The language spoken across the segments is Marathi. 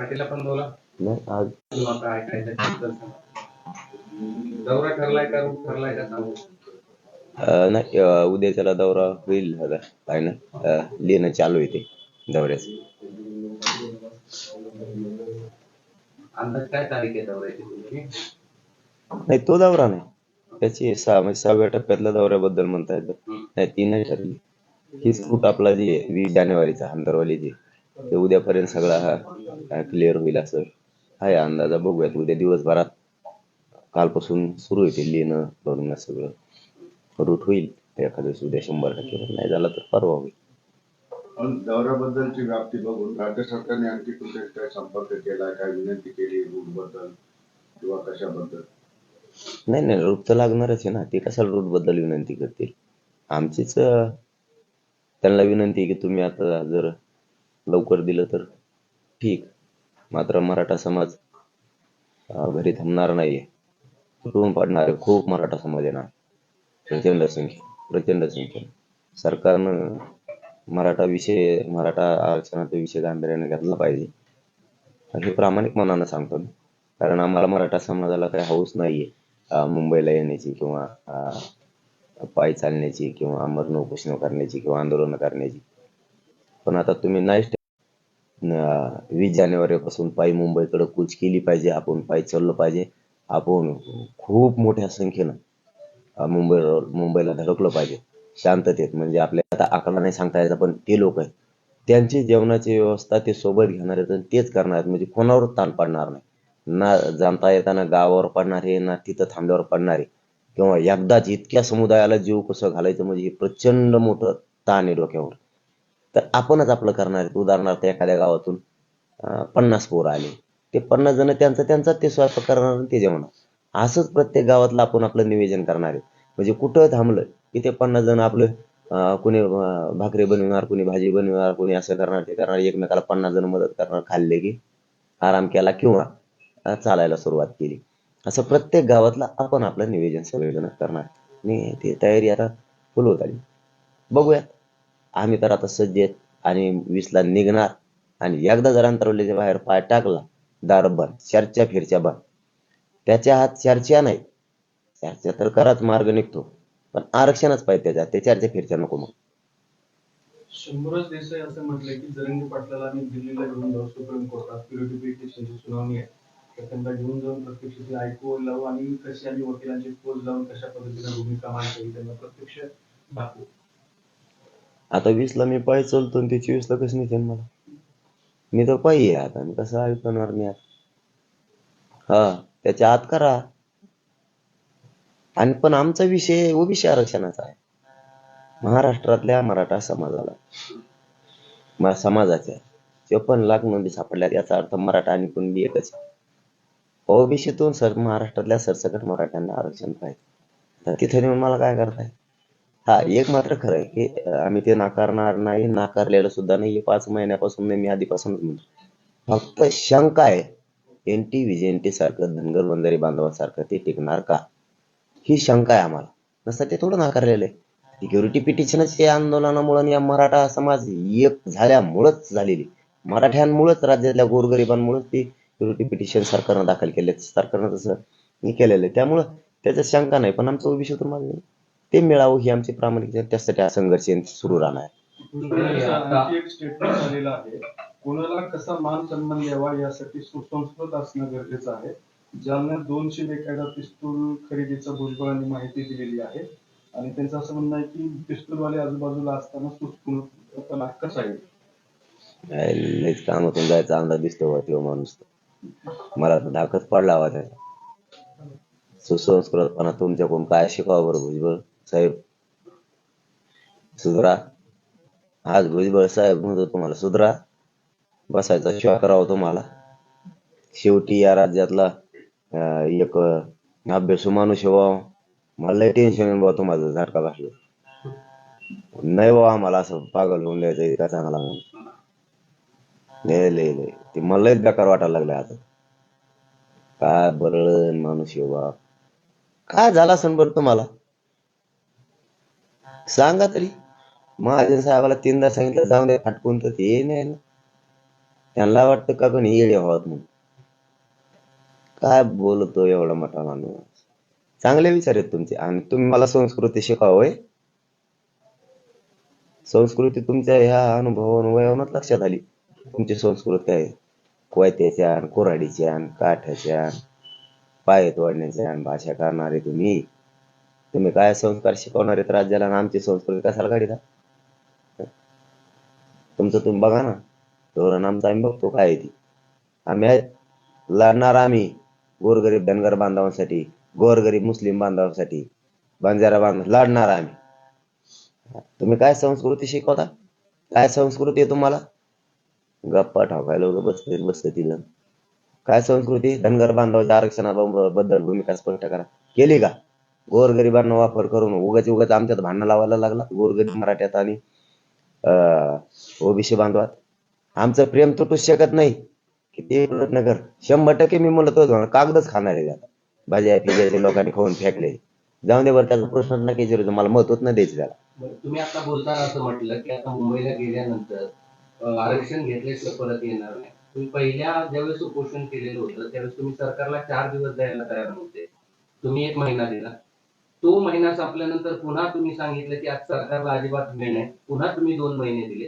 पाटील आपण बोला. नाही आज. आता ऐकायचं. दौरा ठरलाय का रूट ठरलाय का सांगू? अं, नाही अं, उद्या त्याला दौरा होईल आता काय ना अं, लिहिणं चालू आहे ते दौऱ्याचं. अंदाज काय तारीख आहे दौऱ्याची तुमची? नाही तो दौरा नाही. त्याची सहा म्हणजे सहाव्या टप्प्यातल्या दौऱ्याबद्दल म्हणता येतं. नाही ती नाही ठरली. हीच रूट आपला जी आहे वीस जानेवारीचा अंतरवाली जी ते उद्यापर्यंत सगळा हा क्लिअर होईल असं. आहे अंदाजा बघूयात उद्या दिवसभरात कालपासून सुरू ते लिहिणं करणं सगळं. रूट होईल एखाद्या उद्या शंभर टक्के नाही झाला तर परवा होईल. पण दौऱ्याबद्दलची व्याप्ती बघून राज्य सरकारने आणखी तुमच्या काय संपर्क केला काय विनंती केली रूटबद्दल किंवा कशाबद्दल? नाही नाही रूट तर लागणारच आहे ना. ते कशाला रूटबद्दल विनंती करतील? आमचीच त्यांना विनंती आहे की तुम्ही आता जर लवकर दिलं तर ठीक. मात्र मराठा समाज घरी थांबणार नाहीये. तुटून पडणार? आहे खूप मराठा समाज येणार. प्रचंड संख्ये प्रचंड संख्या सरकारनं मराठा विषय मराठा आरक्षणाचा विषय गांभीर्याने घेतला पाहिजे. हे प्रामाणिक मनानं सांगतो मी. कारण आम्हाला मराठा समाजाला काही हौस नाहीये. मुंबईला येण्याची किंवा पाय चालण्याची किंवा अमरण उपोषण करण्याची किंवा आंदोलन करण्याची. पण आता तुम्ही नाही वीस जानेवारीपासून पायी मुंबईकडे कूच केली पाहिजे आपण पायी चाललं पाहिजे. आपण खूप मोठ्या संख्येनं मुंबई मुंबईला धडकलं पाहिजे. शांततेत म्हणजे आपल्या आता आकडा नाही सांगता यायचा पण ते लोक आहेत. त्यांची जेवणाची व्यवस्था ते सोबत घेणार आहेत आणि तेच करणार आहेत. म्हणजे कोणावर ताण पडणार नाही. ना जाणता येताना गावावर पडणारे ना तिथं थांबल्यावर पडणारे किंवा एकदाच इतक्या समुदायाला जीव कसं घालायचं म्हणजे हे प्रचंड मोठं ताण आहे डोक्यावर. तर आपणच आपलं करणार आहेत. उदाहरणार्थ एखाद्या गावातून पन्नास पोरं आले. ते पन्नास जण त्यांचा त्यांचा ते स्वयंपाक करणार आणि ते जेवणार. असंच प्रत्येक गावातलं आपण आपलं निवेदन करणार आहे म्हणजे कुठं थांबलं की ते पन्नास जण आपलं कुणी कोणी भाकरी बनवणार कोणी भाजी बनवणार कोणी असं करणार ते करणार. एकमेकाला पन्नास जण मदत करणार खाल्ले की आराम केला किंवा चालायला सुरुवात केली. असं प्रत्येक गावातला आपण आपलं निवेदन सगळेजण करणार. आणि ती तयारी आता फुल होत आली. बघूयात. आम्ही तर आता सज्ज आहेत आणि वीसला निघणार. आणि एकदा जर अंतरवलीच्या बाहेर पाय टाकला दार बंद चर्चा फिरच्या बंद. त्याच्या हात चर्चा नाही चर्चा तर कराच मार्ग निघतो. पण आरक्षणच पाहिजे त्याच्या ते चर्चा फिरच्या नको मग. शंभरच देसाई असं म्हटलंय की जरंगी पाटलाला आम्ही दिल्लीला घेऊन जाऊ सुप्रीम कोर्टात. प्युरिफिकेशनची सुनावणी आहे. तर त्यांना घेऊन जाऊन प्रत्यक्ष ते ऐकू लावू आणि कशी आम्ही वकिलांची पोच लावून कशा पद्धतीने भूमिका मांडता त्यांना प्रत्यक्ष दाखवू. आता वीसला मी पाय चालतो आणि ते चोवीसला कसं निघेल मला? मी तर पायी आहे आता मी कसं ऐकणार मी आता? हा त्याच्या आत करा. आणि पण आमचा विषय ओबीसी आरक्षणाचा आहे. महाराष्ट्रातल्या मराठा समाजाला समाजाच्या चोपन्न लाख नोंदी सापडल्यात याचा अर्थ मराठा आणि कुणबी एकच. ओबीसीतून सर महाराष्ट्रातल्या सरसकट मराठ्यांना आरक्षण पाहिजे. तर तिथे नेऊन मला काय करताय? हा एक मात्र खरं आहे की आम्ही ते नाकारणार नाही नाकारलेलं सुद्धा नाही. हे पाच महिन्यापासून नाही मी आधीपासूनच म्हणतो. फक्त शंका आहे एन टी सारखं धनगर बंजारी बांधवासारखं ते टिकणार का? ही शंका आहे आम्हाला. नसतं ते थोडं नाकारलेलं आहे. सिक्युरिटी पिटिशनच या आंदोलनामुळे या मराठा समाज एक झाल्यामुळंच झालेली. मराठ्यांमुळेच राज्यातल्या गोरगरिबांमुळेच ती सिक्युरिटी पिटिशन सरकारनं दाखल केले सरकारनं तसं हे केलेलं आहे. त्यामुळं त्याच्यात शंका नाही पण आमचं ओबीसीतून मागणी ते मिळावं ही आमची प्रामाणिक त्यासाठी हा संघर्ष सुरू राहणार. आहे दुसरं आणखी एक स्टेटमेंट झालेलं आहे. कोणाला कसा मान सन्मान द्यावा यासाठी सुसंस्कृत असणं गरजेचं आहे. जालन्यात दोनशे बेकायदा पिस्तूल खरेदीचा भुजबळांनी माहिती दिलेली आहे. आणि त्यांचं असं म्हणणं आहे की पिस्तूलवाले आजूबाजूला असताना सुस्पूर्णपणा कसा आहे लयच कामातून जायचा अंदाज दिसतो तो माणूस. मला धाकच पडला त्याचा. सुसंस्कृतपणा तुमच्याकडून काय शिकावं बरं भुजबळ? साहेब. सुधरा. आज भुजबळ साहेब म्हणतो तुम्हाला सुधरा. बसायचा शिवा करावा तुम्हाला. शेवटी या राज्यातला एक अभ्यासू माणूस आहे मला लय टेन्शन आहे बाबा तुम्हाला झटका बसला नाही बाबा आम्हाला असं पागल होऊन द्यायचं इतका चांगला म्हणून लय लय लय. ते मला बेकार वाटायला लागलं आता. काय बरळ माणूस आहे काय झाला असेल बरं तुम्हाला? सांगा तरी महाजन साहेबाला तीनदा सांगितलं जाऊन दे फाटकून तर ते नाही ना. त्यांना वाटतं का कोणी येडे आहोत म्हणून? काय बोलतो एवढा मोठा माणूस? चांगले विचार आहेत तुमचे. आणि तुम्ही मला संस्कृती शिकावं संस्कृती तुमच्या ह्या अनुभवानुवयावरच लक्षात आली. तुमची संस्कृती काय आहे. कोयत्याच्या कोराडीच्या काठाच्या काठ्याच्या पाय तोडण्याच्या आणि भाषा करणारे तुम्ही. तुम्ही काय संस्कार शिकवणार आहेत राज्याला आणि आमची संस्कृती कशाला काढिता तुमचं तुम्ही बघा ना. धोरण आमचं आम्ही बघतो काय आहे ती. आम्ही लढणार आम्ही गोरगरीब धनगर बांधवांसाठी गोरगरीब मुस्लिम बांधवांसाठी. बंजारा बांधव लढणार आम्ही. तुम्ही काय संस्कृती शिकवता? काय संस्कृती आहे तुम्हाला? गप्पा ठोकायला बस बसतील तिला काय संस्कृती? धनगर बांधवाच्या आरक्षणाबद्दल भूमिका स्पष्ट करा. केली का? गोरगरिबांना वापर करून उगाच उगाच आमच्यात भांडणं लावायला लागला. गोरगरीब मराठ्यात आणि ओबीसी बांधवात. आमचं प्रेम तुटूच शकत नाही. किती प्रयत्न कर. शंभर टक्के मी म्हणत होतो कागदच खाणार आहे आता. भाज्या पिज्याचे लोकांनी खाऊन फेकले. जाऊन दे बरं त्याचा प्रश्न नक्की विचारायचा मला महत्वच नाही द्यायचं त्याला. तुम्ही आता बोलताना असं म्हटलं की आता मुंबईला गेल्यानंतर आरक्षण घेतल्याशिवाय परत येणार नाही. तुम्ही पहिल्या ज्यावेळेस उपोषण केलेलं होतं त्यावेळेस तुम्ही सरकारला चार दिवस द्यायला तयार नव्हते. तुम्ही एक महिना दिला. तो महिना संपल्यानंतर पुन्हा तुम्ही सांगितलं की आज सरकारला अजिबात वेळ नाही. पुन्हा तुम्ही दोन महिने दिले.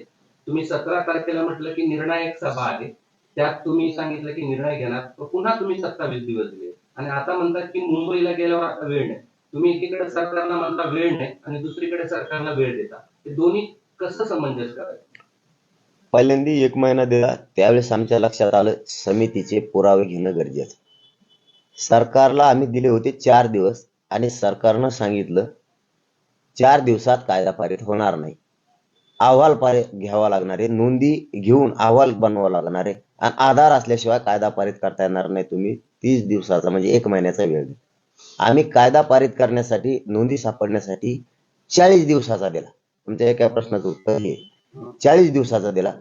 तुम्ही सतरा तारखेला म्हटलं की निर्णायक सभा आहे. त्यात तुम्ही सांगितलं की निर्णय घेणार. पुन्हा तुम्ही सत्तावीस दिवस दिले. आणि आता म्हणतात की मुंबईला गेल्यावर आता वेळ नाही. तुम्ही एकीकडे सरकारला म्हणता वेळ नाही आणि दुसरीकडे सरकारला वेळ देता. हे दोन्ही कसं समंजस करायचं? पहिल्यांदा एक महिना दिला. त्यावेळेस आमच्या लक्षात आलं समितीचे पुरावे घेणं गरजेचं. सरकारला आम्ही दिले होते चार दिवस. आणि सरकारनं सांगितलं चार दिवसात कायदा पारित होणार नाही. अहवाल पारित घ्यावा लागणार आहे. नोंदी घेऊन अहवाल बनवावा लागणार आहे. आणि आधार असल्याशिवाय कायदा पारित करता येणार नाही तुम्ही. तीस दिवसाचा म्हणजे एक महिन्याचा वेळ आम्ही कायदा पारित करण्यासाठी नोंदी सापडण्यासाठी चाळीस दिवसाचा दिला. तुमच्या एका प्रश्नाचं उत्तर हे. चाळीस दिवसाचा दिला.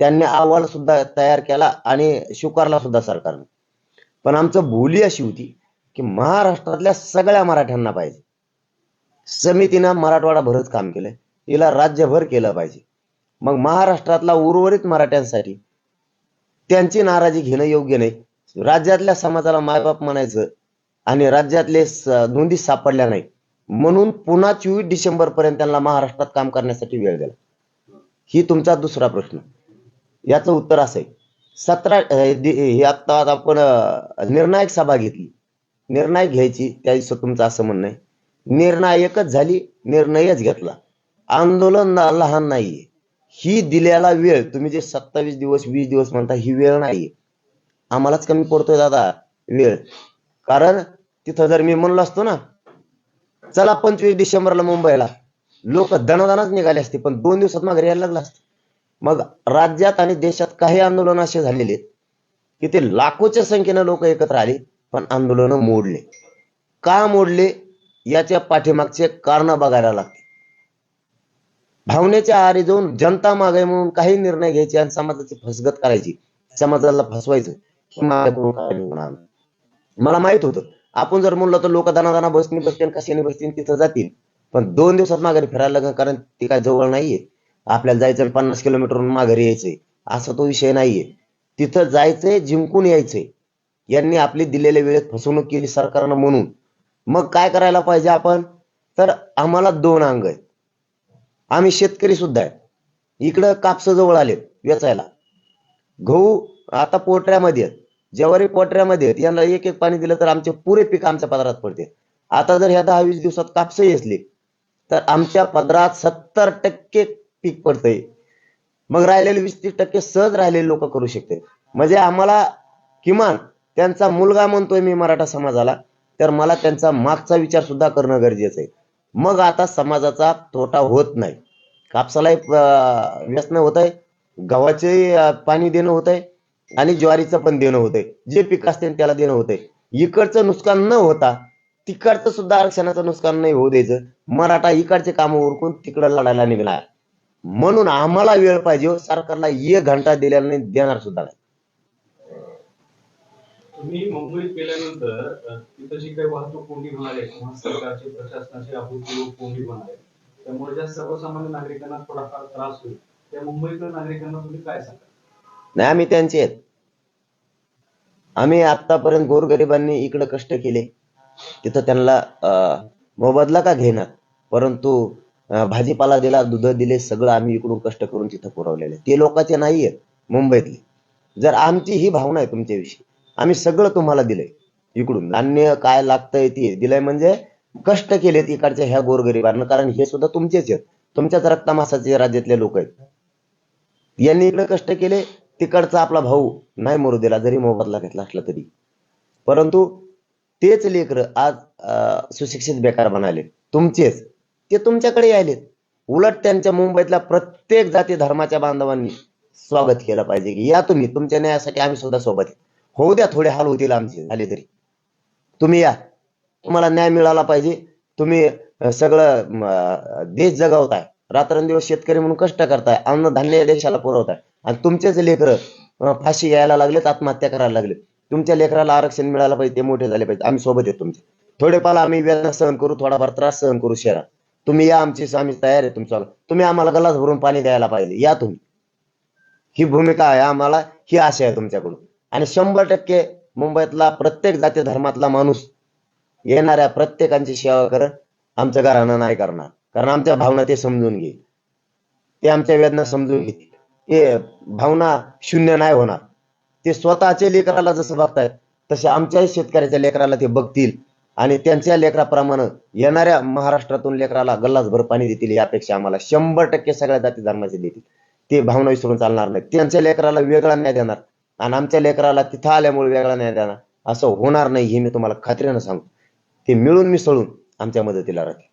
त्यांनी अहवाल सुद्धा तयार केला आणि स्वीकारला सुद्धा सरकारने. पण आमचं बोली अशी होती. की महाराष्ट्रातल्या सगळ्या मराठ्यांना पाहिजे. समितीनं मराठवाडा भरच काम केलंय. तिला राज्यभर केलं पाहिजे. मग महाराष्ट्रातला उर्वरित मराठ्यांसाठी त्यांची नाराजी घेणं योग्य नाही. राज्यातल्या समाजाला मायबाप म्हणायचं आणि राज्यातले नोंदी सापडल्या नाही म्हणून पुन्हा चोवीस डिसेंबर पर्यंत त्यांना महाराष्ट्रात काम करण्यासाठी वेळ दिला. ही तुमचा दुसरा प्रश्न. याचं उत्तर असं आहे. सतरा हे आता आपण निर्णायक सभा घेतली. निर्णय घ्यायची त्या दिवशी तुमचं असं म्हणणं आहे. निर्णायकच झाली निर्णयच घेतला. आंदोलन लहान नाहीये. ही दिलेला वेळ तुम्ही जे सत्तावीस दिवस वीस दिवस म्हणता ही वेळ नाहीये. आम्हालाच कमी पडतोय दादा वेळ. कारण तिथं जर मी म्हणलो असतो ना चला पंचवीस डिसेंबरला मुंबईला. लोक दणादणाच निघाले असते पण दोन दिवसात मागे यायला लागला असतं. मग राज्यात आणि देशात काही आंदोलन असे झालेले आहेत की ते लाखोच्या संख्येनं लोक एकत्र आले. पण आंदोलन मोडले. का मोडले? याच्या पाठीमागचे कारण बघायला लागते भावनेच्या आहारी जाऊन जनता मागे म्हणून काही निर्णय घ्यायचे आणि समाजाची फसगत करायची. समाजाला फसवायचं. मला माहीत होतं. आपण जर म्हणलं तर लोक दाना बसनी बसतील कशाने बसतील तिथं जातील. पण दोन दिवसात माघारी फिरायला लागेल कारण ते काय जवळ नाहीये. आपल्याला जायचं पन्नास किलोमीटरहून माघारी यायचंय. असा तो विषय नाहीये. तिथं जायचंय जिंकून यायचंय. यांनी आपली दिलेल्या वेळेत फसवणूक केली सरकारनं म्हणून. मग काय करायला पाहिजे आपण? तर आम्हाला दोन अंग आहेत. आम्ही शेतकरी सुद्धा आहे इकडं कापसाजवळ आलेत वेचायला. गहू आता पोटऱ्यामध्ये आहेत. ज्वारी पोटऱ्यामध्ये आहेत. यांना एक एक पाणी दिलं तर आमचे पुरे पीक आमच्या पदरात पडते. आता जर ह्या दहा वीस दिवसात कापसही असले तर आमच्या पदरात सत्तर टक्के पीक पडतंय. मग राहिलेले वीस तीस टक्के सहज राहिलेले लोक करू शकते म्हणजे आम्हाला किमान त्यांचा मुलगा म्हणतोय मी मराठा समाजाला तर मला त्यांचा मागचा विचार सुद्धा करणं गरजेचं आहे. मग आता समाजाचा तोटा होत नाही. कापसालाही व्यसन होत आहे गव्हाचे पाणी देणं होत आहे आणि ज्वारीचं पण देणं होतंय. जे पीक असते त्याला देणं होतंय. इकडचं नुकसान न होता तिकडचं सुद्धा आरक्षणाचं नुकसान नाही होऊ द्यायचं. मराठा इकडचे काम उरकून तिकडं लढायला निघणार. म्हणून आम्हाला वेळ पाहिजे हो, सरकारला एक घंटा दिल्याने नाही देणार सुद्धा नाही. तुम्ही मुंबईत गेल्यानंतर तिथं जी काही वाहतूक कोंडी होणार आहे किंवा सरकारची प्रशासनाची अभूतपूर्व कोंडी होणार आहे त्यामुळे ज्या सर्वसामान्य नागरिकांना थोडाफार त्रास होईल त्या मुंबईतल्या नागरिकांना तुम्ही काय सांगा नाही आम्ही त्यांचे आहेत. आम्ही आतापर्यंत गोरगरिबांनी इकडे कष्ट केले. तिथं त्यांना मोबदला का घेणार? परंतु भाजीपाला दिला दुध दिले सगळं आम्ही इकडून कष्ट करून तिथं पुरवलेले ते लोकांचे नाही आहेत मुंबईतले. जर आमची ही भावना आहे तुमच्याविषयी आम्ही सगळं तुम्हाला दिलंय. इकडून धान्य काय लागतंय ते दिलंय म्हणजे कष्ट केलेत इकडच्या ह्या गोरगरिबांना कारण हे सुद्धा तुमचेच आहेत. तुमच्याच रक्तामासाचे राज्यातले लोक आहेत. यांनी इकडे कष्ट केले तिकडचा आपला भाऊ नाही मरू दिला जरी मोबदला घेतला असला तरी. परंतु तेच लेकर आज सुशिक्षित बेकार म्हणाले तुमचेच. ते तुमच्याकडे यायलेत. उलट त्यांच्या मुंबईतल्या प्रत्येक जाती धर्माच्या बांधवांनी स्वागत केलं पाहिजे की या तुम्ही तुमच्या न्यायासाठी आम्ही सुद्धा सोबत आहे. होऊ द्या थोडे हाल होतील आमचे झाले तरी. तुम्ही या. तुम्हाला न्याय मिळाला पाहिजे. तुम्ही सगळं देश जगवताय. रात्रंदिवस शेतकरी म्हणून कष्ट करताय. अन्नधान्य या देशाला पुरवताय. आणि तुमचेच लेकर फाशी यायला लागलेत आत्महत्या करायला लागले तुमच्या लेकराला आरक्षण मिळालं पाहिजे ते मोठे झाले पाहिजे. आम्ही सोबत आहे तुमचे. थोडेफार आम्ही वेदना सहन करू थोडाफार त्रास सहन करू शहरात. तुम्ही या आमची आम्ही तयार आहे तुमच्या तुम्ही आम्हाला गलास भरून पाणी द्यायला पाहिजे. या तुम्ही. ही भूमिका आहे आम्हाला ही आशा आहे तुमच्याकडून. आणि शंभर टक्के मुंबईतला प्रत्येक जाती धर्मातला माणूस येणाऱ्या प्रत्येकांची सेवा करत आमच्या घराणं नाही करणार. कारण आमच्या भावना ते समजून घेईल ते आमच्या वेदना समजून घेतील ते भावना शून्य नाही होणार. ते स्वतःच्या लेकराला जसं बघतायत तसे आमच्याही शेतकऱ्याच्या लेकराला ते बघतील. आणि त्यांच्या लेकराप्रमाणे येणाऱ्या महाराष्ट्रातून लेकराला गल्लासभर पाणी देतील यापेक्षा आम्हाला शंभर टक्के सगळ्या जाती धर्माचे देतील. ते भावना विसरून चालणार नाही त्यांच्या लेकराला वेगळा न्याय देणार. आणि आमच्या लेकराला तिथं आल्यामुळे वेगळा न्याय त्यांना असं होणार नाही हे मी तुम्हाला खात्रीनं सांगतो. ते मिळून मिसळून आमच्या मदतीला राहते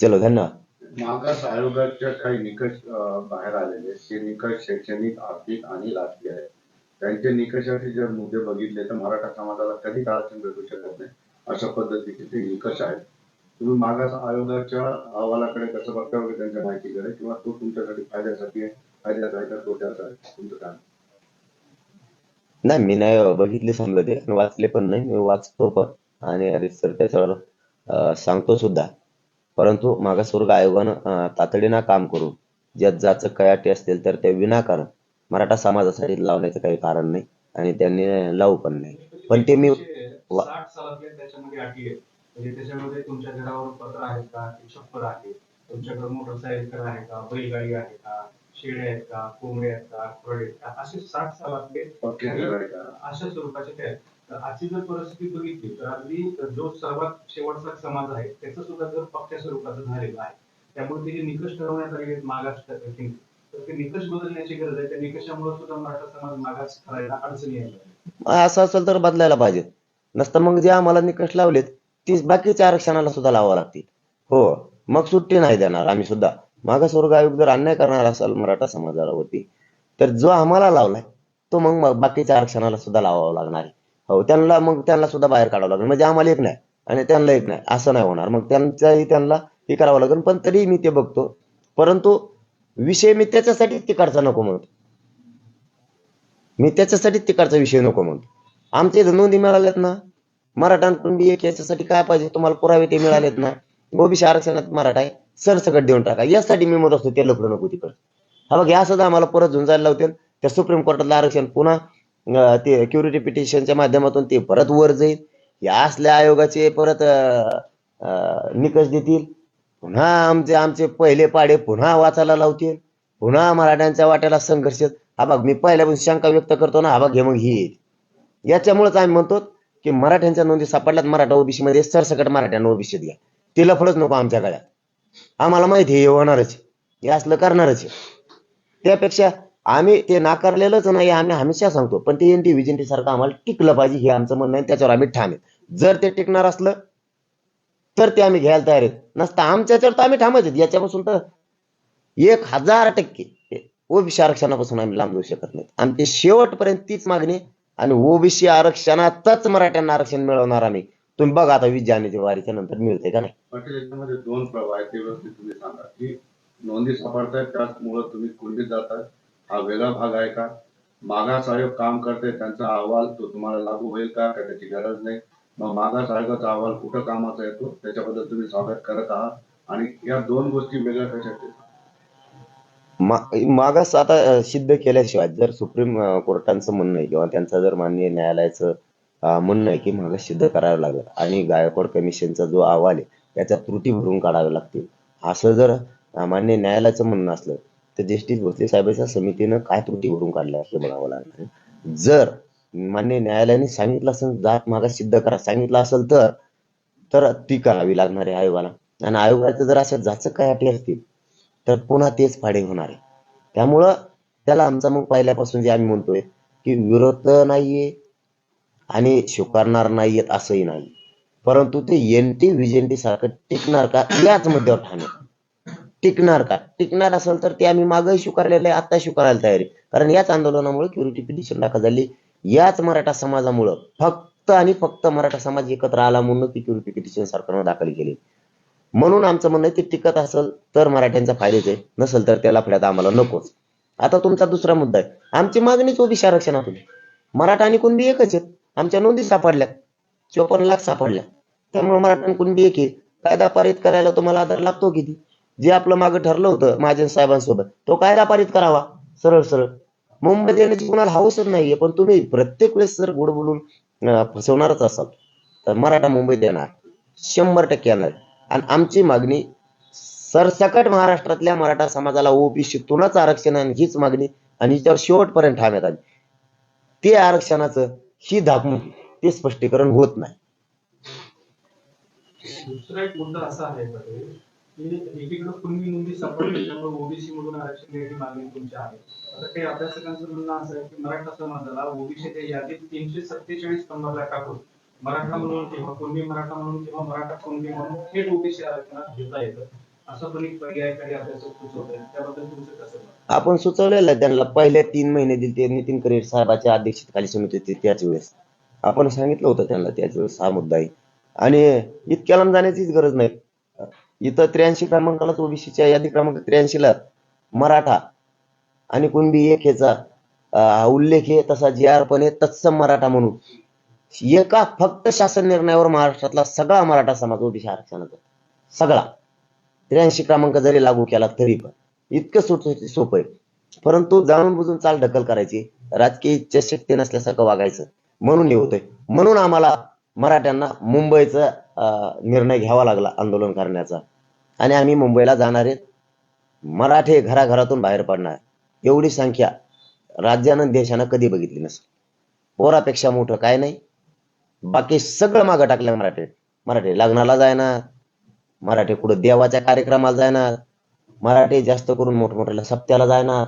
चलो धन्यवाद. मागास आयोगाच्या काही निकष बाहेर आलेले ते निकष शैक्षणिक आर्थिक आणि राजकीय आहेत. त्यांच्या निकषाचे जर मुद्दे बघितले तर मराठा समाजाला कधी आरक्षण भेटू शकत नाही. अशा पद्धतीचे ते निकष आहेत. तुम्ही मागास आयोगाच्या अहवालाकडे कसं बघता वगैरे त्यांच्या माहितीकडे किंवा तो तुमच्यासाठी फायद्यासाठी आहे? आहे का आहे तुमचं नाही मी नाही बघितले समजा ते. आणि वाचले पण नाही. मी वाचतो पण. आणि रिसर्च त्याच्यावर अं, सांगतो सुद्धा. परंतु मागासवर्ग आयोगानं अं, तातडीनं काम करून ज्यात ज्याचं कयाटी असतील तर ते विनाकारण. मराठा समाजासाठी लावण्याचं काही कारण नाही. आणि त्यांनी लावू पण नाही. पण ते मी वा- साठ सालातल्या त्याच्यामध्ये अटी आहेत. म्हणजे त्याच्यामध्ये तुमच्या घरावर पत्र आहेत का? ते छप्पर आहे तुमच्याकडे मोटरसायकल आहे का? बैलगाडी आहे का? शेळ्या आहेत का कोंबड्या आहेत का खुराडे आहेत का असे साठ सालातले अशा स्वरूपाचे ते आहेत. तर आजची जर परिस्थिती बघितली तर अगदी जो सर्वात शेवटचा समाज आहे त्याचं सुद्धा जर पक्क्या स्वरूपाचं झालेलं आहे त्यामुळे ते जे निकष ठरवण्यात आलेले आहेत मागास तर ते निकष बदलण्याची गरज आहे. त्या निकषामुळे सुद्धा मराठा समाज मागास करायला अडचणी यायला. असं असेल तर बदलायला पाहिजे. नसतं मग जे आम्हाला निकष लावलेत तीच बाकीच्या आरक्षणाला सुद्धा लावावं लागतील. हो मग सुट्टी नाही देणार आम्ही सुद्धा. मागासवर्ग आयोग जर अन्याय करणार असाल मराठा समाजावरती तर जो आम्हाला लावलाय तो मग बाकीच्या आरक्षणाला सुद्धा लावावा लागणार आहे. हो त्यांना मग त्यांना सुद्धा बाहेर काढावं लागेल. म्हणजे आम्हाला एक नाही आणि त्यांना एक नाही असं नाही होणार. मग त्यांचाही त्यांना हे करावं लागेल. पण तरी मी ते बघतो. परंतु विषय मी त्याच्यासाठी तिकडचा नको म्हणतो. मी त्याच्यासाठी तिकडचा विषय नको म्हणतो. आमच्या इथं नोंदी मिळाल्यात ना मराठा एक याच्यासाठी काय पाहिजे? तुम्हाला पुरावे ते मिळालेत ना. ओबीसी आरक्षणात मराठा आहे. सरसकट देऊन टाका. यासाठी मी मदत असतो ते लफडं नको तिकडं. हा बघ या सुद्धा आम्हाला परत झुंजायला लावतील. त्या सुप्रीम कोर्टातलं आरक्षण पुन्हा ते क्युरिटी पिटिशनच्या माध्यमातून ते परत वर जाईल. या असल्या आयोगाचे परत निकष देतील. पुन्हा आमचे आमचे पहिले पाडे पुन्हा वाचायला लावतील. पुन्हा मराठ्यांच्या वाट्याला संघर्ष. हा बघ मी पहिल्यापासून शंका व्यक्त करतो ना हा बघ हे मग ही. येईल याच्यामुळेच आम्ही म्हणतो की मराठ्यांच्या नोंदी सापडल्यात मराठा ओबीसी मध्ये सरसकट मराठ्यांना ओबीसीत घ्या ते लफडच नको आमच्या गळ्यात. आम्हाला माहिती आहे हे होणारच आहे. हे असलं करणारच आहे. त्यापेक्षा आम्ही ते नाकारलेलंच नाही आम्ही हमेशा सांगतो पण ते एनटी विजेंटी सारखं आम्हाला टिकलं पाहिजे हे आमचं म्हणणं आहे त्याच्यावर आम्ही ठाम आहे. जर ते टिकणार असलं तर ते आम्ही घ्यायला तयार आहेत. नसतं आमच्याच्यावर तर आम्ही ठामच आहेत. याच्यापासून तर एक हजार टक्के ओबीसी आरक्षणापासून आम्ही लांब जाऊ शकत नाही आमची शेवटपर्यंत तीच मागणी आणि ओबीसी आरक्षणातच मराठ्यांना आरक्षण मिळवणार आम्ही. तुम्ही बघा आता वीस जानेवारी वारीच्या नंतर मिळते का नाही? पाटील याच्यामध्ये दोन प्रभाव आहेत ते व्यवस्थित तुम्ही सांगा. की नोंदी सापडतायत त्याचमुळं तुम्ही कुंडीत जातात हा वेगळा भाग आहे का? मागास आयोग काम करते त्यांचा अहवाल तो तुम्हाला लागू होईल का? का त्याची गरज नाही. मग मागास आयोगाचा अहवाल कुठं कामाचा येतो? त्याच्याबद्दल तुम्ही स्वागत करत आहात. आणि या दोन गोष्टी वेगळ्या कशा आहेत? मा- मागास आता अ, सिद्ध केल्याशिवाय जर सुप्रीम अ, कोर्टांचं म्हणणं आहे किंवा त्यांचं जर माननीय न्यायालयाचं म्हणणं आहे की मला सिद्ध करावं लागेल. आणि गायकवाड कमिशनचा जो अहवाल आहे त्याच्या त्रुटी भरून काढाव्या लागतील. असं जर मान्य न्यायालयाचं म्हणणं असलं तर जस्टिस भोसले साहेबांच्या समितीनं काय त्रुटी भरून काढल्या असं म्हणावं लागणार जर मान्य न्यायालयाने सांगितलं असेल जात मागा सिद्ध करा सांगितलं असेल तर तर ती करावी लागणार आहे आयोगाला. आणि आयोगाचं जर असं जाचक काय अटी असतील तर पुन्हा तेच फाडे होणार आहे. त्यामुळं त्याला आमचा मग पहिल्यापासून जे आम्ही म्हणतोय की विरोध नाहीये आणि स्वीकारणार नाहीयेत असंही नाही. परंतु ते एनटी व्हिजेंटी सारखं टिकणार का? याच मुद्द्यावर ठाणे टिकणार का? टिकणार असेल तर ते आम्ही मागही स्वीकारलेलं आहे आता स्वीकारायला तयारी कारण याच आंदोलनामुळे क्युरिटी पिटिशन दाखल झाली. याच मराठा समाजामुळं फक्त आणि फक्त मराठा समाज एकत्र आला म्हणून ती क्युरिटी पिटिशन सरकारनं दाखल केली. म्हणून आमचं म्हणणं आहे ते टिकत असेल तर मराठ्यांचा फायदेच आहे. नसेल तर त्याला फड्यात आम्हाला नकोच. आता तुमचा दुसरा मुद्दा आहे. आमची मागणीच ओबीसी आरक्षणातून. मराठा आणि कुणबी एकच आहेत. आमच्या नोंदी सापडल्या. चोपन्न लाख सापडल्या. त्यामुळे मराठा आणि कुणबी एक कायदा पारित करायला तुम्हाला आधार लागतो किती? जे आपलं मागं ठरलं होतं महाजन साहेबांसोबत तो कायदा पारित करावा. सरळ सरळ. मुंबईत येण्याची कुणाला हौसच नाहीये पण तुम्ही प्रत्येक वेळेस जर गोड बोलून फसवणारच असाल. तर मराठा मुंबईत येणार. शंभर टक्के येणार. आणि आमची मागणी सरसकट महाराष्ट्रातल्या मराठा समाजाला ओबीसीतूनच आरक्षण आणि हीच मागणी आणि हिच्यावर शेवटपर्यंत ठाण्यात आली ते आरक्षणाचं ही धाकमुख ते स्पष्टीकरण होत नाही. दुसरा एक मुद्दा असा आहे एकीकडे कुणबी नोंदी सापडली ओबीसी मधून आरक्षण द्यायची मागणी तुमची आहे. आता काही अभ्यासकांचं म्हणणं असं आहे की मराठा समाजाला ओबीसीच्या यादीत तीनशे सत्तेचाळीस टाकून, मराठा म्हणून किंवा कुणबी मराठा म्हणून किंवा मराठा कुणबी म्हणून थेट ओबीसी आरक्षणात घेता येतं. आपण सुचवलेलं त्यांना. पहिल्या तीन महिने दिले ते नितीन करीर साहेबाच्या अध्यक्षतेखाली समिती होती त्याच वेळेस. आपण सांगितलं होतं त्यांना त्याच वेळेस हा मुद्दा आहे. आणि इतक्या लांब जाण्याचीच गरज नाही. इथं त्र्याऐंशी क्रमांकाला ओबीसीच्या यादी क्रमांक त्र्याऐंशीला मराठा आणि कुणबी एक ह्याचा उल्लेख आहे. तसा जी आर पण आहे. तत्सम मराठा म्हणून. एका फक्त शासन निर्णयावर महाराष्ट्रातला सगळा मराठा समाज ओबीसी आरक्षणाचा. सगळा. त्र्याऐंशी क्रमांक जरी लागू केला तरी पण इतकं सुट सोपं आहे. परंतु जाणून बुजून चाल ढकल करायची. राजकीय इच्छाशक्ती नसल्यासारखं वागायचं. म्हणून हे होतंय. म्हणून आम्हाला मराठ्यांना मुंबईचा निर्णय घ्यावा लागला आंदोलन करण्याचा. आणि आम्ही मुंबईला जाणार आहेत. मराठे घराघरातून बाहेर पडणार. एवढी संख्या राज्यानं देशानं कधी बघितली नसेल. पोरापेक्षा मोठं काय नाही. बाकी सगळं मागं टाकलं मराठे. मराठे लग्नाला जायना. मराठे कुठं देवाच्या कार्यक्रमाला जायना मराठे जास्त करून मोठमोठ्याला सप्त्याला जायना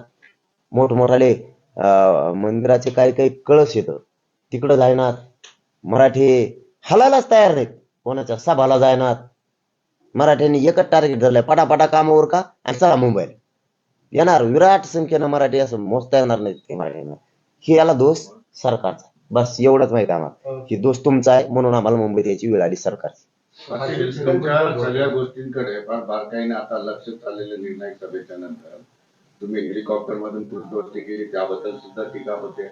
मोठमोठाले अं, मंदिराचे काही काही कळस येतं. तिकडं जायनात मराठी हलायलाच तयार नाहीत. कोणाच्या सभाला जायनात मराठ्यांनी एकच टार्गेट धरलंय पटापटा कामावर का? आणि चला मुंबईला. येणार विराट संख्येनं मराठी असं मोजता येणार नाहीत ते मराठ्यांना हे याला दोष सरकारचा. बस एवढंच माहिती आम्हाला. की दोष तुमचा आहे म्हणून आम्हाला मुंबईत यायची वेळ आली सरकारची. सगळ्या गोष्टींकडे. फार बारकाईने आता लक्ष चाललेल्या निर्णायक सभेच्या नंतर. तुम्ही हेलिकॉप्टर मधून पुष्पवृष्टी केली त्याबद्दल सुद्धा टीका होते.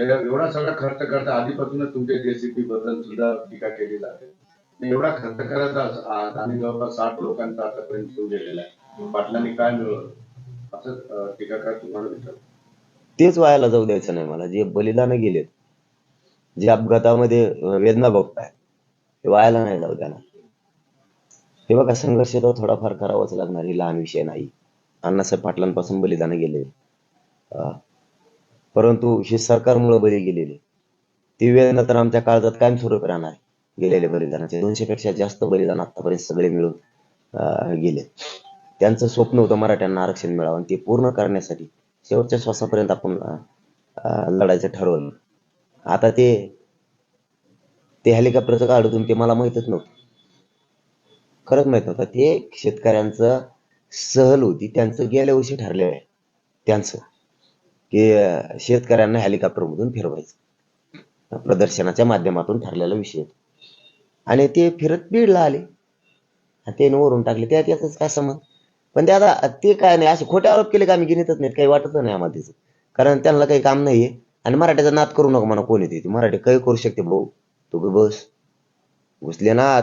एवढा सगळा खर्च करता आधीपासूनच तुमच्या जेसीपी बद्दल सुद्धा टीका केली जाते. एवढा खर्च करत आणि जवळपास साठ लोकांचा आतापर्यंत जीव गेलेला आहे. पाटलांनी काय मिळवलं? असं टीकाकार तुम्हाला विचारतो. तेच व्हायला जाऊ द्यायचं नाही मला. जे बलिदान गेलेत जे अपघातामध्ये वेदना भोगताय हे व्हायला नाही जाऊ त्यांना हे बघा संघर्ष तर थोडाफार करावाच लागणार ही लहान विषय नाही. अण्णासाहेब पाटलांपासून बलिदान गेले. अं, परंतु हे सरकारमुळे बळी गेलेले. ती वेदना तर आमच्या काळजात कायम स्वरूप राहणार गेलेले बलिदानाचे. दोनशे पेक्षा जास्त बलिदान आतापर्यंत सगळे मिळून अं, गेले. त्यांचं स्वप्न होतं मराठ्यांना आरक्षण मिळावं आणि ते पूर्ण करण्यासाठी शेवटच्या श्वासापर्यंत आपण लढायचं ठरवलं. आता ते ते हेलिकॉप्टरचं काढून ते मला माहीतच नव्हतं. खरंच माहीत नव्हतं. ते शेतकऱ्यांचं सहल होती. त्यांचं गेल्या वर्षी ठरलेलं आहे. त्यांचं. की शेतकऱ्यांना हेलिकॉप्टरमधून फिरवायचं. प्रदर्शनाच्या माध्यमातून ठरलेला विषय आणि ते फिरत बीडला आले. आणि ते वरून टाकले. त्यात याच काय समज पण ते आता ते काय नाही. असे खोटे आरोप केले का आम्ही गिनीतच नाहीत. काही वाटत नाही आम्हाला तिचं कारण त्यांना काही काम नाहीये. आणि मराठीचा नाद करू नका म्हणा कोणी. ते मराठी काही करू शकते भाऊ. तो ग बस घुसले नात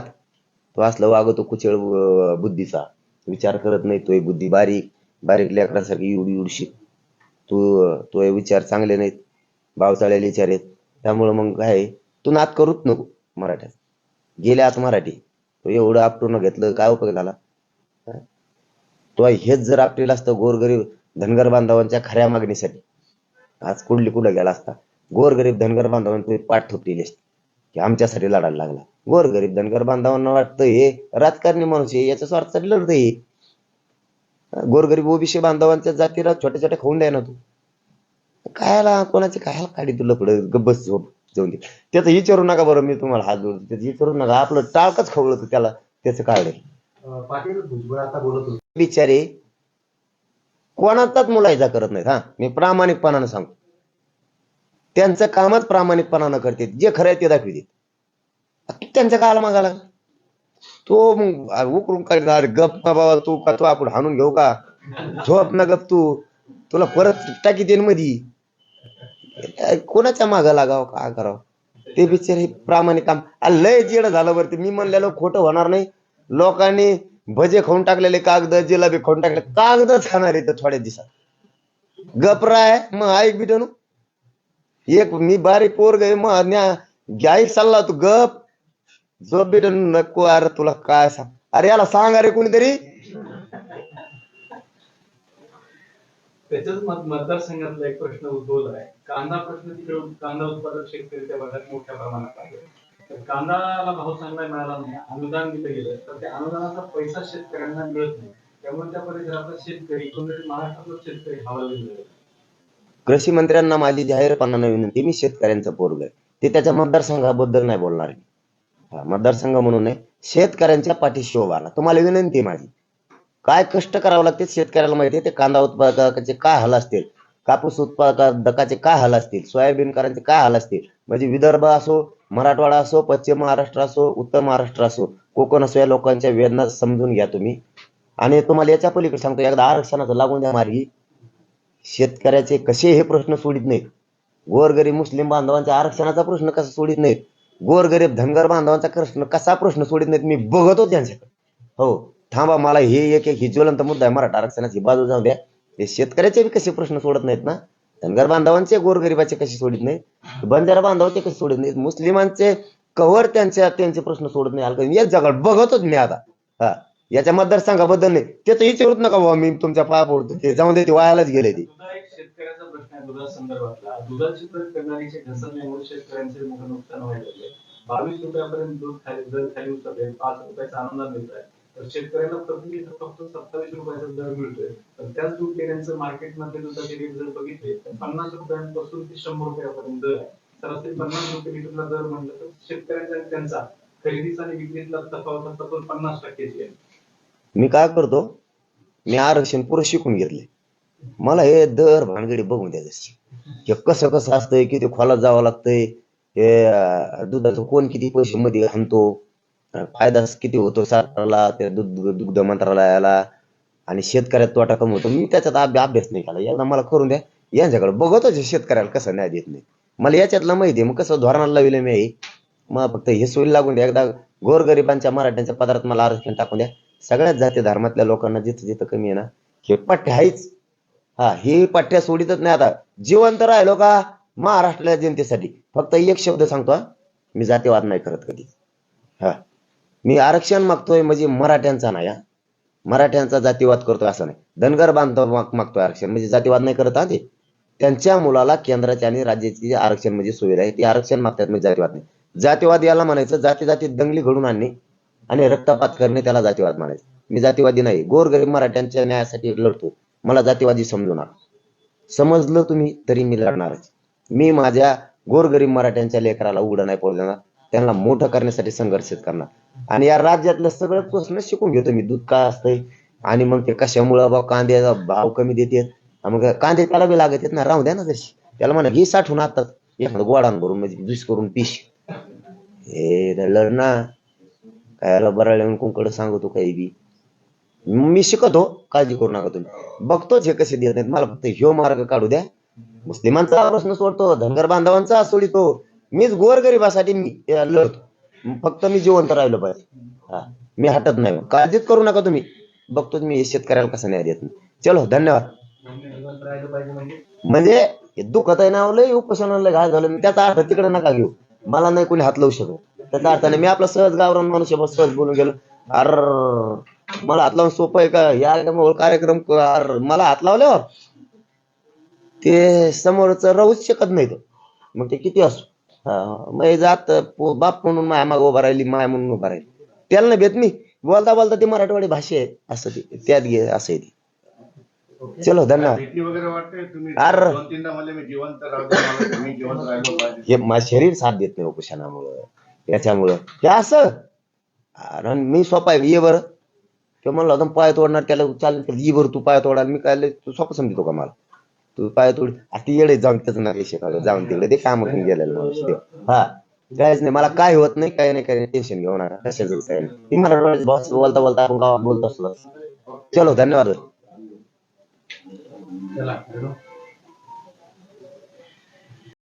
तो असला वागतो कुचळ अं, बुद्धीचा. विचार करत नाही तो बुद्धी बारीक. बारीक लेकरासारखी एवढी एवढीशी. तू तो विचार चांगले नाहीत. बावचाळलेले विचार आहेत त्यामुळं मग काय आहे, तू नात करूच नको मराठ्यात. गेले आत मराठी. तो एवढं आपटून घेतलं काय उपयोग झाला? हा? तो हेच जर आपटेल असतं गोरगरीब धनगर बांधवांच्या खऱ्या मागणीसाठी. आज कुठली कुठं गेला असता? गोरगरीब धनगर बांधवांनी पाठ ठोकलेली असते. की आमच्यासाठी लढायला लागला. गोरगरीब धनगर बांधवांना वाटतं हे राजकारणी माणूस आहे याच्या स्वार्थासाठी लढत हे. गोरगरीब ओबीसी बांधवांच्या जातीला छोट्या छोट्या खाऊन द्या ना तू. कायला कोणाची कायला काढी तुला पुढे गब्बस झोप जाऊन दे. त्याचं विचारू नका बरं मी तुम्हाला हात जोडतो. त्याचं विचारू नका. आपलं टाळकच खवलं होतं त्याला त्याचं काढलं अं, पाटील भुजबळ आता बोलत होते. बिचारे कोणाचाच मुलायचा करत नाहीत हा. मी प्रामाणिकपणानं सांगतो. त्यांचं कामच प्रामाणिकपणानं करते जे खरं आहे ते दाखविते त्यांच्या काल मागाला? तो मग उकरून काय गप ना बाबा तू का तो आपण हाणून घेऊ का? झोप ना गप तू. तुला परत टाकी देईन मधी. कोणाच्या मागं लागाव? का करावं? ते बिचारे प्रामाणिक काम. लय जेड झालं वरती मी म्हणलेलो खोटं होणार नाही. लोकांनी भजे खाऊन टाकलेले कागद जिलाबी खाऊन टाकले. कागदच खाणार येत थोड्या दिवसात. गपराय मग ऐक बिटनू एक मी बारीक पोर गे मग न्या घ्याय चालला तू गप. जो बिटन नको अरे तुला काय सांग. अरे याला सांग अरे कोणीतरी. त्याच्याच मतदारसंघातला एक प्रश्न उद्भवला आहे. कांदा प्रश्न तिकडे कांदा उत्पादक शेतकरी त्या भागात मोठ्या प्रमाणात आहे. तर भाव चांगला मिळाला नाही अनुदान दिलं गेलं. तर त्या अनुदानाचा पैसा शेतकऱ्यांना मिळत नाही. त्यामुळे त्या परिसरातला शेतकरी एकंदरीत महाराष्ट्रातला शेतकरी हवाला गेलेला कृषी मंत्र्यांना माझी जाहीरपणानं विनंती मी शेतकऱ्यांचा पोरग आहे. ते त्याच्या मतदारसंघाबद्दल नाही बोलणार आहे. मतदारसंघ म्हणून नाही शेतकऱ्यांच्या पाठीशी उभा तुम्हाला विनंती आहे माझी. काय कष्ट करावं लागते शेतकऱ्याला माहिती आहे? ते कांदा उत्पादकाचे काय हाल असतील? कापूस उत्पादकाचे काय हाल असतील? सोयाबीनकरांचे काय हाल असतील? म्हणजे विदर्भ असो मराठवाडा असो पश्चिम महाराष्ट्र असो उत्तर महाराष्ट्र असो कोकण असो या लोकांच्या वेदना समजून घ्या तुम्ही. आणि तुम्हाला याच्या पलीकडे सांगतो एकदा आरक्षणाचं लागून द्या मार्गी शेतकऱ्याचे कसे हे प्रश्न सोडित नाहीत? गोरगरीब मुस्लिम बांधवांच्या आरक्षणाचा प्रश्न कसा सोडित नाहीत? गोरगरीब धनगर बांधवांचा प्रश्न कसा प्रश्न सोडित नाहीत? मी बघतो त्यांच्याकडे. हो थांबा मला हे एक एक ही ज्वलंत मुद्दा आहे. मराठा आरक्षणाची बाजू जाऊ द्या. हे शेतकऱ्याचे बी कसे प्रश्न सोडत नाहीत ना? धनगर बांधवांचे गोरगरिबाचे कसे सोडित नाहीत? बंजारा बांधवांचे कसे सोडत नाहीत? मुस्लिमांचे कव्हर त्यांच्या त्यांचे प्रश्न सोडत नाही. हलका एक बघत बघतोच मी आता. हा. याच्या मतदारसंघाबद्दल नाही. ते तर विचारूच नका बाबा मी तुमच्या पाया पडतो. ते जाऊन ते वायालाच गेले ते. दुधा एक शेतकऱ्याचा प्रश्न आहे दुधा संदर्भातला. दुधाची प्रत करणारीचे घसरल्यामुळे शेतकऱ्यांचे मोठं नुकसान व्हायला लागले. बावीस रुपयापर्यंत दूध खाली दर खाली उतरले. पाच रुपयाचा आनंद मिळत आहे तर शेतकऱ्याला प्रति लिटर फक्त सत्तावीस रुपयाचा दर मिळतोय. तर त्याच दूध डेऱ्यांचं मार्केटमध्ये दुधाचे रेट जर बघितले तर पन्नास रुपयांपासून ते शंभर रुपयापर्यंत दर आहे. सरासरी पन्नास रुपये लिटरला दर म्हणलं तर शेतकऱ्यांचा आणि त्यांचा खरेदीचा आणि विक्रीतला तफावत हा पन्नास टक्क्याची आहे. मी काय करतो? मी आरक्षण पुरं शिकून घेतले मला हे दर भानगडी बघून द्यायचं हे कसं कसं असतंय किती खोलात जावं लागतंय हे दुधाचं कोण किती पैसे मध्ये आणतो फायदा किती होतो सरकारला त्या दुध दुग्ध मंत्रालयाला आणि शेतकऱ्यात तोटा कमी होतो. मी त्याच्यात अभ्या- अभ्यास नाही केला. एकदा मला करून द्या. यांच्याकडे बघतच शेतकऱ्याला कसं न्याय देत नाही. मला याच्यातलं माहिती आहे. मग कसं धोरणाला लावलं मी हे. मग फक्त हे सोयी लागून द्या. एकदा गोरगरिबांच्या मराठ्यांच्या पदार्थ मला आरक्षण टाकून द्या. सगळ्याच जाती धर्मातल्या लोकांना जिथं जिथं कमी आहे ना हे पट्टे आहेच. हा हे पट्ट्या सोडितच नाही आता. जिवंत राहिलो का महाराष्ट्राच्या जनतेसाठी. फक्त एक शब्द सांगतो मी जातीवाद नाही करत कधी. हा. मी आरक्षण मागतोय म्हणजे मराठ्यांचा नाही हा. मराठ्यांचा जातीवाद करतोय असं नाही. धनगर बांधव मागतोय आरक्षण. म्हणजे जातीवाद नाही करत हा ते. त्यांच्या मुलाला केंद्राची आणि राज्याची जी आरक्षण म्हणजे सुविधा आहे. ती आरक्षण मागतात म्हणजे जातीवाद नाही. जातीवाद याला म्हणायचं जाती जाती दंगली घडून आणणे. आणि रक्तपात करणे त्याला जातीवाद म्हणायचं. मी जातीवादी नाही गोरगरीब मराठ्यांच्या न्यायासाठी लढतो. मला जातीवादी समजू नका. समजलं तुम्ही तरी मी लढणारच मी माझ्या गोरगरीब मराठ्यांच्या लेकराला उघडं नाही पडू देणार. त्यांना मोठं करण्यासाठी संघर्षित करणार. आणि या राज्यातलं सगळं प्रश्न शिकून घेतो मी. दूध काय असतंय. आणि मग ते कशामुळं बा कांद्याचा भाव कमी देतात? मग कांदे त्याला बी लागत येत ना राहू द्या ना तशी त्याला म्हणा ही साठवून आता एखादं गोडान भरून म्हणजे ज्यूस करून पिश. हे लढणार. काय बरं येऊन कोणकडे सांगतो काही बी. मी शिकतो काळजी करू नका तुम्ही. बघतोच हे कसे देत नाहीत मला फक्त ह्यो मार्ग काढू द्या. मुस्लिमांचा प्रश्न सोडतो धनगर बांधवांचा सोडितो. मीच गोरगरिबासाठी मी लढतो. फक्त मी जिवंत राहिलो पाहिजे. हा मी हटत नाही. काळजीच करू नका तुम्ही. बघतो मी शेतकऱ्याला कसं नाही देत चलो धन्यवाद. म्हणजे हे दुखत आहे ना लय उपोषणाला घाल झालं. त्याचा अर्थ तिकडे नका घेऊ. मला नाही कोणी हात लावू शकत. त्याचा अर्थ नाही. मी आपला सहज गावरान मनुष्य बस सहज बोलून गेलो. अर मला हात लावून सोपं आहे का? या एकदम कार्यक्रम क- अर मला हात लावल्यावर ते समोरच राहूच शकत नाही तो मग ते किती असो. हा, मग हे जात पो- बाप म्हणून माया माग उभा राहिली माया म्हणून उभा राहिली. त्याला नाही भेट मी. बोलता बोलता ती मराठवाडी भाषा आहे असं ते त्यात घे असं आहे ते. चलो धन्यवाद. भीती वगैरे वाटते तुम्ही अरे. दोन तीनदा म्हणले मी जिवंत राहतो मला तुम्ही जिवंत राहिलो पाहिजे. हे माझं शरीर साथ देत नाही उपोषणामुळं. याच्यामुळं. हे असं. अरे मी सोपा आहे ये बरं. किंवा म्हणलं होतं पाय तोडणार त्याला चालेल ये बरं तू पाय तोडा. मी काय लय- तू सोपं समजतो का मला? तू पाय तोड. आता ती येडे जाऊन त्याचं ना शिकायला जाऊन तिकडे ते काम करून गेलेलं माणूस ते. हा. काहीच नाही. मला काय होत नाही काय नाही काय नाही. टेन्शन घेऊ नका. कशाचं काय नाही. ती मला बॉस बोलता बोलता आपण गावात बोलत असलो. चलो धन्यवाद. चला